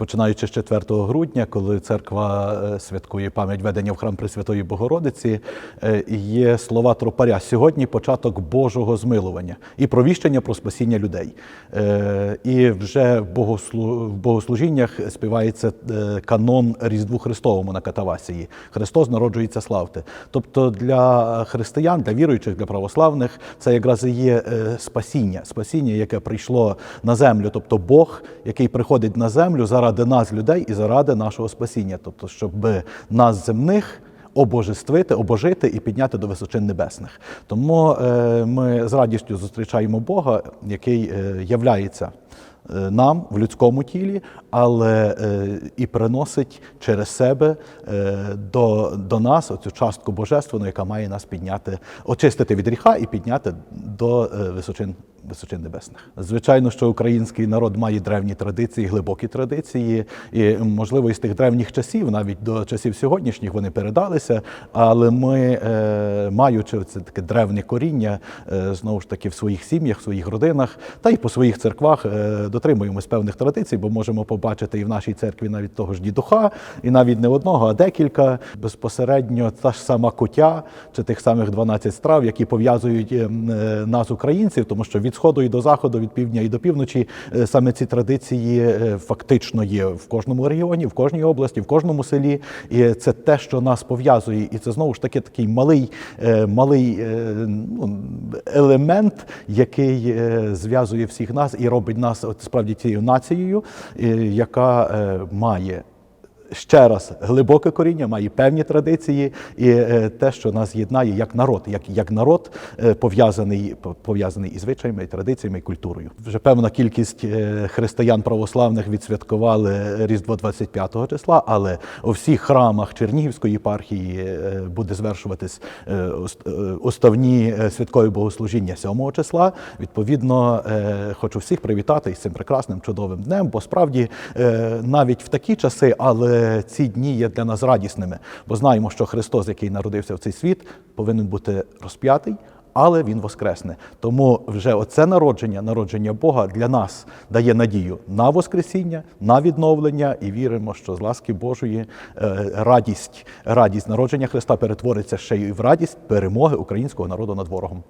починаючи з 4 грудня, коли церква е, святкує пам'ять ведення в храм Пресвятої Богородиці, е, є слова тропаря сьогодні початок Божого змилування і провіщення про спасіння людей. Е, І вже в богослужіннях співається канон Різдву Христовому на катавасії. Христос народжується славте. Тобто для християн, для віруючих, для православних це якраз і є спасіння, спасіння, яке прийшло на землю, тобто Бог, який приходить на землю заради нас, людей, і заради нашого спасіння, тобто, щоб нас земних. Обожествити, обожити і підняти до височин небесних. Тому е, ми з радістю зустрічаємо Бога, який е, являється е, нам в людському тілі, але і приносить через себе до, до нас оцю частку божественну, яка має нас підняти, очистити від гріха і підняти до височин. Височин небесних. Звичайно, що український народ має древні традиції, глибокі традиції, і можливо із тих древніх часів, навіть до часів сьогоднішніх, вони передалися. Але ми, е, маючи це таке древнє коріння, е, знову ж таки в своїх сім'ях, в своїх родинах та й по своїх церквах е, дотримуємось певних традицій, бо можемо побачити і в нашій церкві навіть того ж дідуха, і навіть не одного, а декілька безпосередньо та ж сама кутя чи тих самих 12 страв, які пов'язують е, м, е, нас, українців, тому що від сходу і до заходу, від півдня і до півночі, е, саме ці традиції е, фактично є в кожному регіоні, в кожній області, в кожному селі. І це те, що нас пов'язує, і це знову ж таки такий малий, е, малий ну, елемент, який зв'язує всіх нас і робить нас от, справді тією нацією, яка має ще раз глибоке коріння, має певні традиції, і е, те, що нас єднає як народ, як, як народ е, пов'язаний, пов'язаний із звичаями, і традиціями і культурою. Вже певна кількість е, християн православних відсвяткували Різдво 25 числа, але у всіх храмах Чернігівської єпархії буде звершуватись уставні е, святкові богослужіння 7 числа. Відповідно, хочу всіх привітати із цим прекрасним чудовим днем, бо справді навіть в такі часи, але ці дні є для нас радісними, бо знаємо, що Христос, який народився в цей світ, повинен бути розп'ятий. Але він воскресне. Тому вже оце народження, народження Бога для нас дає надію на Воскресіння, на відновлення, і віримо, що з ласки Божої е, радість, радість народження Христа перетвориться ще й в радість перемоги українського народу над ворогом.